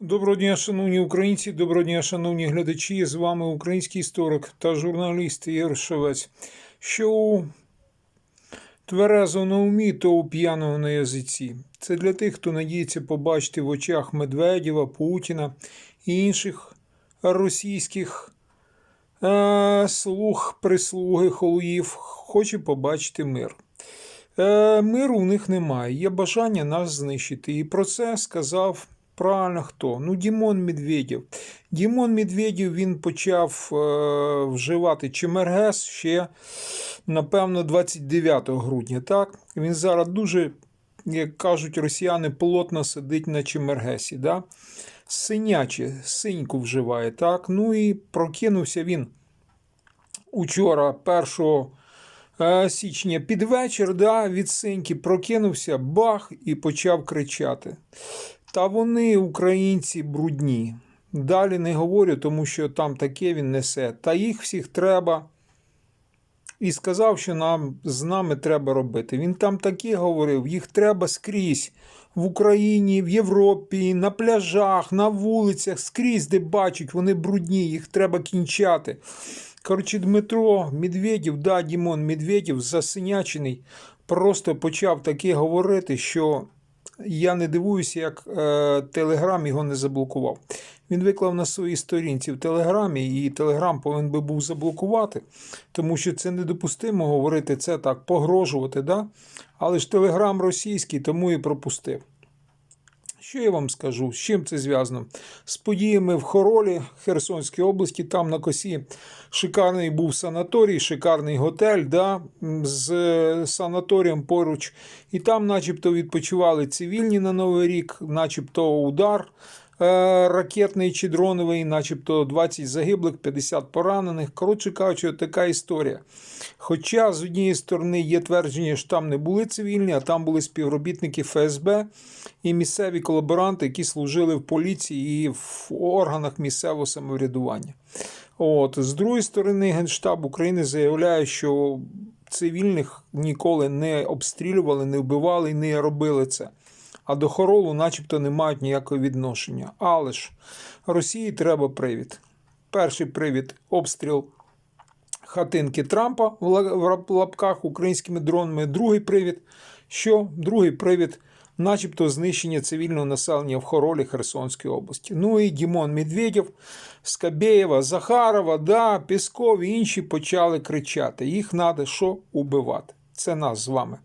Доброго дня, шановні українці, доброго дня, шановні глядачі. З вами український історик та журналіст Ігор Шевець. Що у тверезо на умі, то у п'яного на язиці. Це для тих, хто надіється побачити в очах Медведєва, Путіна і інших російських е, слуг, прислуги, холуїв, хоче побачити мир. Е, миру в них немає. Є бажання нас знищити. І про це сказав правильно хто? Ну, Дімон Медведєв. Дімон Медведєв він почав е, вживати Чемергес ще, напевно, 29 грудня. Так? Він зараз дуже, як кажуть росіяни, плотно сидить на Чемергесі. Да? Синяче, синьку вживає. Так? Ну і прокинувся він учора, 1 е, січня під вечір, да, від синьки прокинувся, бах, і почав кричати. Та вони, українці, брудні. Далі не говорю, тому що там таке він несе. Та їх всіх треба. І сказав, що нам з нами треба робити. Він там таке говорив, їх треба скрізь в Україні, в Європі, на пляжах, на вулицях, скрізь, де бачать, вони брудні, їх треба кінчати. Коротше, Дмитро Медведєв, да, Дімон Медведєв, засинячений, просто почав таке говорити, що я не дивуюся, як е, Телеграм його не заблокував. Він виклав на своїй сторінці в Телеграмі, і Телеграм повинен би був заблокувати, тому що це недопустимо говорити це так, погрожувати. Да? Але ж Телеграм російський, тому і пропустив. Що я вам скажу? З чим це зв'язано? З подіями в Хоролі Херсонській області, там на косі шикарний був санаторій, шикарний готель да, з санаторієм поруч. І там, начебто, відпочивали цивільні на Новий рік, начебто удар е, ракетний чи дроновий, начебто 20 загиблих, 50 поранених. Коротше кажучи, така історія. Хоча з однієї сторони є твердження, що там не були цивільні, а там були співробітники ФСБ і місцеві колаборанти, які служили в поліції і в органах місцевого самоврядування. От з другої сторони, Генштаб України заявляє, що цивільних ніколи не обстрілювали, не вбивали і не робили це. А до хоролу, начебто, не мають ніякого відношення. Але ж Росії треба привід. Перший привід обстріл хатинки Трампа в лапках українськими дронами. Другий привід. Що? Другий привід, начебто, знищення цивільного населення в Хоролі Херсонської області. Ну і Дімон Медведєв, Скабєєва, Захарова, да, Пісков і інші почали кричати. Їх треба що убивати. Це нас з вами.